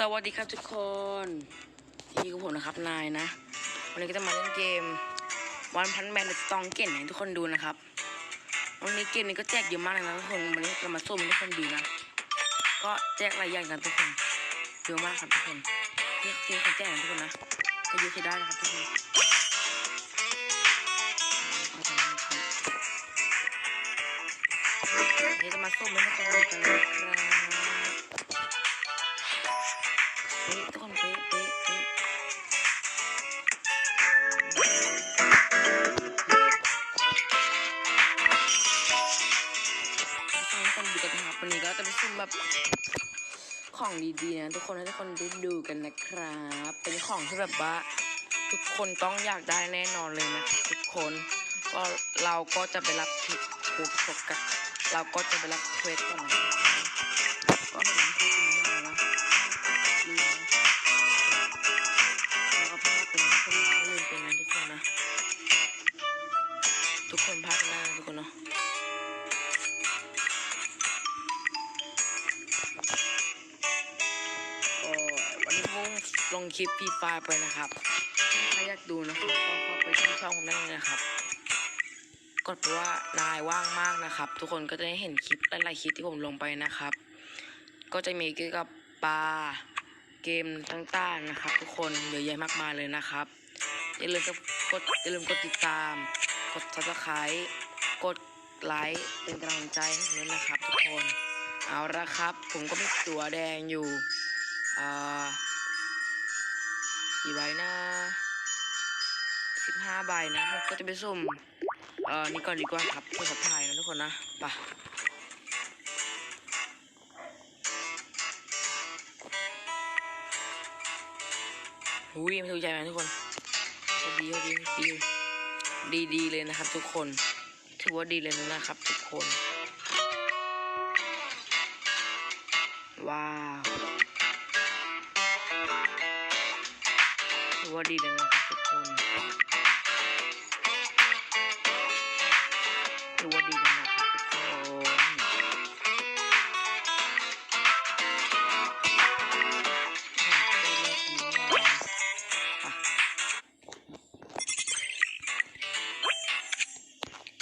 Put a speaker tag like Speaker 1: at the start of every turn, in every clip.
Speaker 1: สวัสดีครับทุกคนที่กับผมนะครับนายนะ วันนี้ก็จะมาเล่นเกมวันพันแมนตองเก่นให้ทุกคนดูนะครับ วันนี้เกมนี้ก็แจกเยอะมากเลยนะทุกคนวันนี้จะมาส้มให้ทุกคนดูนะ ก็แจกหลายอย่างกันทุกคนเยอะมากครับทุกคนที่ที่เขาแจกนะทุกคนนะก็เยอะใช้ได้นะครับทุกคนนี่จะมาส้มให้ทุกคนดูกันนะครับ แบบของดีๆนะทุกคนให้ทุกคนได้ดูกันนะครับ เป็นของที่แบบว่า ทุกคนต้องอยากได้แน่นอนเลยนะทุกคนก็เราก็จะไปรับทิปคุกกกับเราก็จะไปรับเควสก่อนนะ คลิปฟรีไฟล์ไปนะครับ ถ้าอยากดูนะครับก็เข้าไปที่ช่องผมได้เลยนะครับ กดไปว่านายว่างมากนะครับ ทุกคนก็จะได้เห็นคลิปหลายๆคลิปที่ผมลงไปนะครับ ก็จะมีเกี่ยวกับปลาเกมต่างๆนะครับ ทุกคนเยอะแยะมากมายเลยนะครับอย่าลืมกดอย่าลืมกดติดตาม กด subscribe กดไลค์เป็นกำลังใจให้ผมด้วยนะครับ ทุกคน เอาละครับ ผมก็มีตัวแดงอยู่อ่า กี่ใบนะสิบห้าใบนะผมก็จะไปสุ่มเอ่อนี่ก่อนดีกว่าครับเพื่อสับทายนะทุกคนนะไปะหุยไม่ถูกใจไหมทุกคนดีดีดีดีดีเลยนะครับทุกคน ถือว่าดีเลยนะครับทุกคน ว้าว ว่าดีเลยนะครับทุกคนถือว่าดีเลยนะครับทุกคน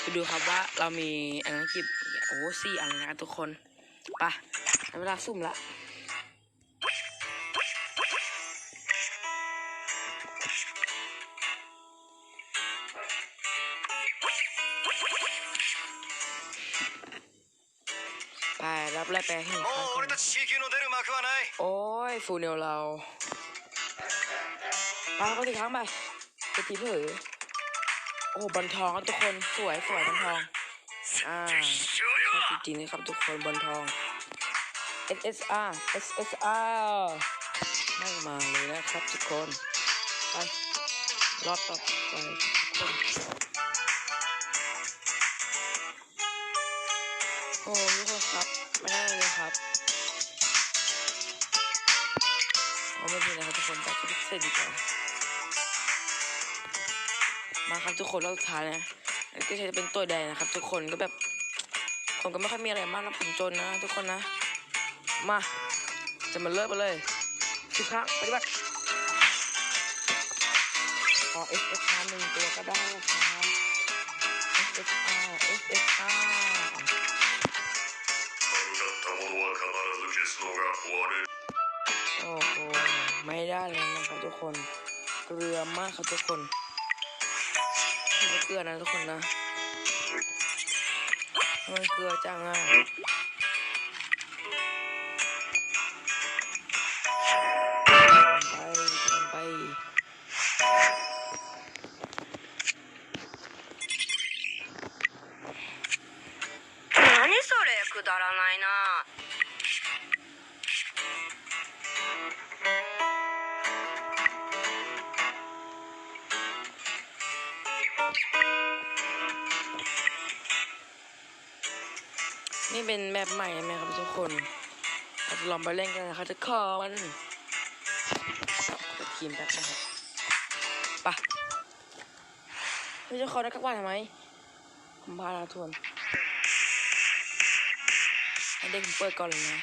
Speaker 1: ไปดูครับว่าเรามีอันนั้นคลิปโอ้สี่อันเลยนะครับทุกคน ไปเวลาซุ่มละ แลแปลให้
Speaker 2: หน่อย
Speaker 1: โอ้ยฟูเนลเราปาเขาสิครั้งไปไปทีเผอโอ้บอลทองครัทุกคนสวยสวยบอลทองอ่าจริงนะครับทุกคนบอลทอง SSR SSR ไม่มาเลยนะครับทุกคนไปรอบต่อไปทุกคนโอ้ทุกคนครับ ไม่ได้เลยครับเอาไม่เป็นไรครับทุกคนตัดคลิเสร็จดีกว่ามาครับทุกคนรอบท้ายนะอันนี้ก็จะเป็นตัวแดงนะครับ ทุกคนก็แบบ ผมก็ไม่ค่อยมีอะไรมากนะผมจนนะ ทุกคนนะ มาจะมาเลิกไปเลยสิบครั้งปฏิบัติขอ S S R หนึ่งตัวก็ได้ครับ S S R S S R โอ้โหไม่ได้เลยนะครับทุกคน เกลือมากครับทุกคนไม่เกลือนะทุกคนนะมันเกลือจังอะ แมปใหม่ใช่ไหมครับทุกคนเราจะลองไปเล่นกันนะครับทุกคนกดทีมแป๊บนะครับไปะพี่จะขอนักว่าทำไมผมพาลาทวนเด็กผมเปิดก่อนเลยนะ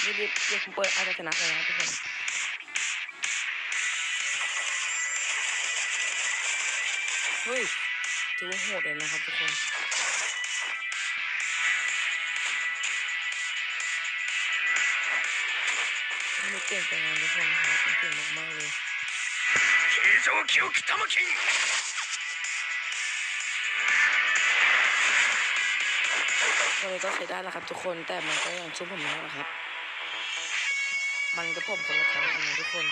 Speaker 1: เดี๋ยวเดี๋ยวเดี๋ยวผมเปิดอาจจะชนะเลยนะครับทุกคนเฮ้ยถือว่าโหดเลยนะครับทุกคน ก่งแต่งานทุกคนครับเก่งมากๆเลย
Speaker 2: 形状記憶玉金
Speaker 1: ก็เลยก็ใช้ได้แล้วครับทุกคนแต่มันก็ยังชุบผมไม่ได้หรอกครับ มันกับผมคนละทางกันนะทุกคน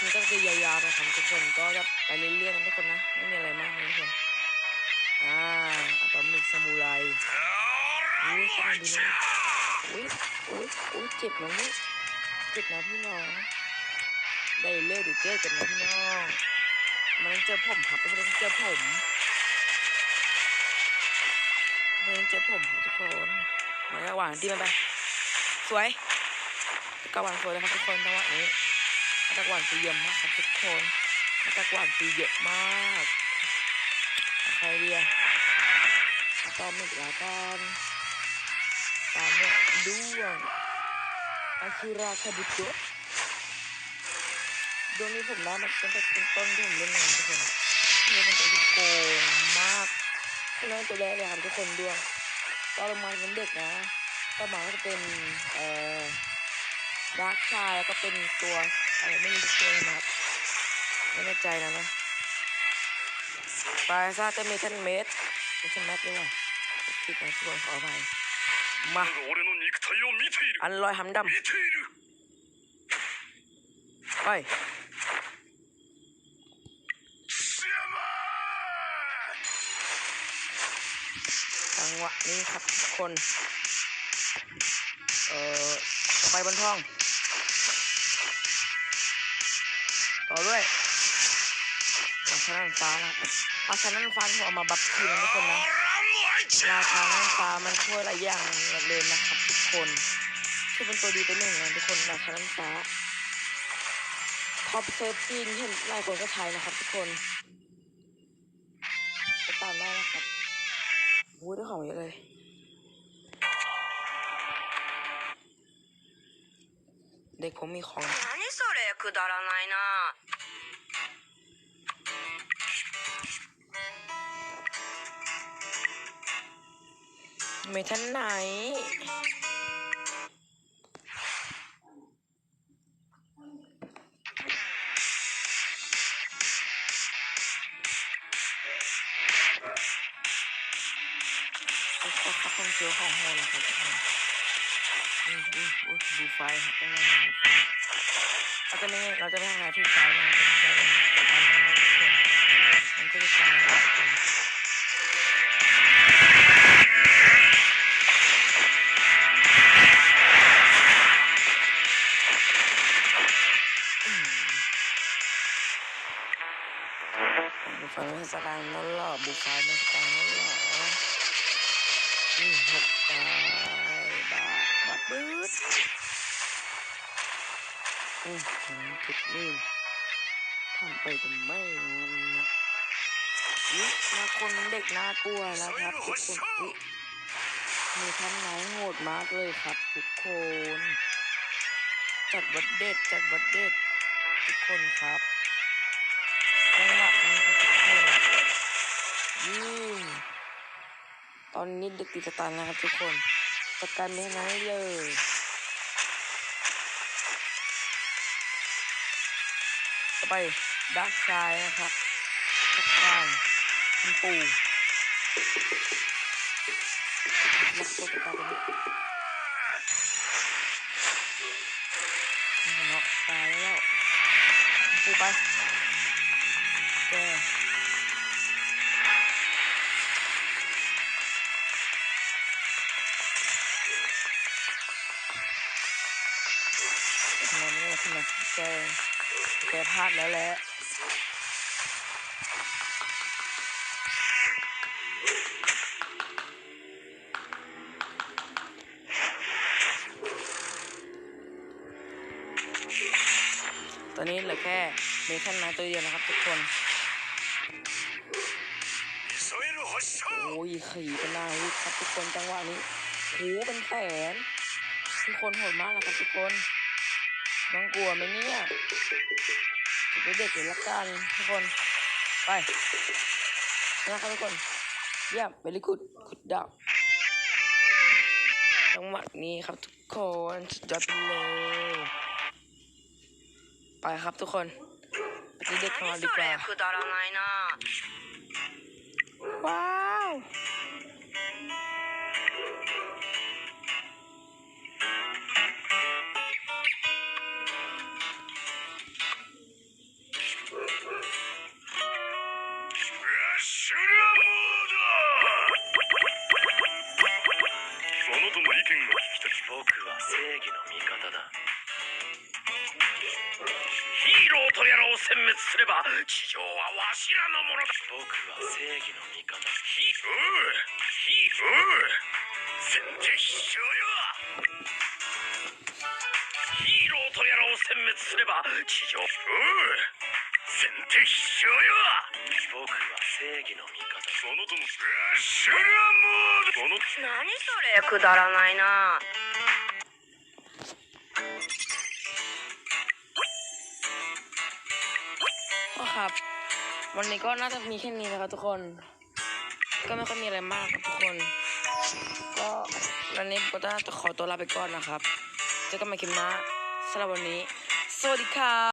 Speaker 1: มันก็จะยาวๆนะครับทุกคนก็จะไปเรื่อยๆนะทุกคนนะไม่มีอะไรมากนะทุกคนอ่าอะตอมิกซามูไรอุ้ยสวัสดีนะ อุ้ยอุ้ยอุ้ยเจ็บนะเนี่เจ็บนะพี่น้อง ได้เลิกดูเจอกันนะพี่น้อง มันต้องเจอผมครับม่ต้องเจอผมมืองเจ็บผมครับทุกคนมาระหวางที่มันไป สวยกระหว่างสวยนะครับทุกคนจังหวะนี้ตะกวางตีเยี่ยมมากครับทุกคนตะกวางตีเยอะมากใครเดียตอมอีกแล้วกัน ตามเนี่ยด้วงอาคิราคาบุโตะดวงนี้ผมได้มาตั้งแต่เป็นต้นที่ผมเล่นงานทุกคนเนี่ยเป็นตัวที่โกงมากพี่น้องตัวแรกเลยครับทุกคนด้วยตอนลงมาเป็นเด็กนะต่อมาก็จะเป็นเอ่อดาร์คชายแล้วก็เป็นตัวอะไรไม่รู้ตัวนะครับไม่แน่ใจนะนะปลายซาจะมีทันเมตรไม่ใช่แมทด้วยคิดนะทุกคนขออภัย มาอันลอยหำดำไปจังหวะนี้ครับทุกคน เอ่อไปบนท้อง ต่อด้วยอาชนะฟ้านะอาชนะฟ้าที่ผเอามาบัฟทีนะทุกคนนะ ราชาน้ำฟ้ามันช่วยหลายอย่างเลยนะครับทุกคนคือเป็นตัวดีตัวหนึ่งนะทุกคนราชาน้ำฟ้าท็อปเซิร์ฟจีนเห็นหลายคนก็ใช้นะครับทุกคนไปตามได้นะครับโอ้ยได้ของเยอะเลย เด็กผมมีของ
Speaker 3: 何それくだらないな
Speaker 1: เมทันไหน ก็ครับต้องเจอของโหดนะครับอุ้ยอุ้ยอุ้ยดูไฟครับต้องดูไฟเราจะไม่เราจะไม่ทำงานถูกไฟนะครับเราจะทำงานถูกคนมันก็จะกลายเป็น บุฟเฟ่ต์สตางค์นั่นหรอบุฟเฟ่ต์สตางค์นั่นหรอนี่หกตายบาทบาทบืดอือหือจุดนี่ทำไปทำไมงั้นนะอุ๊ยนาคนเด็กน่ากลัวนะครับทุกคนมีท่านไหนโหดมากเลยครับทุกคน จัดวัดเด็ดจัดวัดเด็ดทุกคนครับ ตอนนี้เดึกติดตาร์นะครับทุกคนจัดการไม่น้อยเลยต่อไปดักชายนะครับจัดการคุณปู่ล็อกตัวจัดการไปนิดนี่ล็อกตายแล้วคุณปู่ไปแก แกแกพลาดแล้วแหละตอนนี้เหลือแค่เมทันมาตัวเดียวนะครับทุกคนโอ้ยขี่เป็นหน้าวุธครับทุกคนจังหวะนี้โหเป็นแสนทุกคนโหดมากนะครับทุกคน น้องกลัวไหมเนี่ยเด็กๆเลยละกันทุกคน ไปนะครับทุกคนเยี่ยมเลยขุดกุดดาวจังหวะนี้ครับทุกคนสุดยอดไปเลยไปครับทุกคนไปที่เด็กของเราดีกว่าว้า
Speaker 2: 地上はわしらのものだ僕は正義の味方ヒおうヒおう先手必勝よヒーローとやらを殲滅すれば地上おう先手必勝よ僕は正義の味方そのともシュラモードその
Speaker 3: 何それくだらないな
Speaker 1: ครับ วันนี้ก็น่าจะมีแค่นี้นะครับทุกคน ก็ไม่ค่อยมีอะไรมากครับทุกคน ก็วันนี้ก็น่าจะขอตัวลาไปก่อนนะครับ เจอกันใหม่คลิปหน้าสำหรับวันนี้ สวัสดีครับ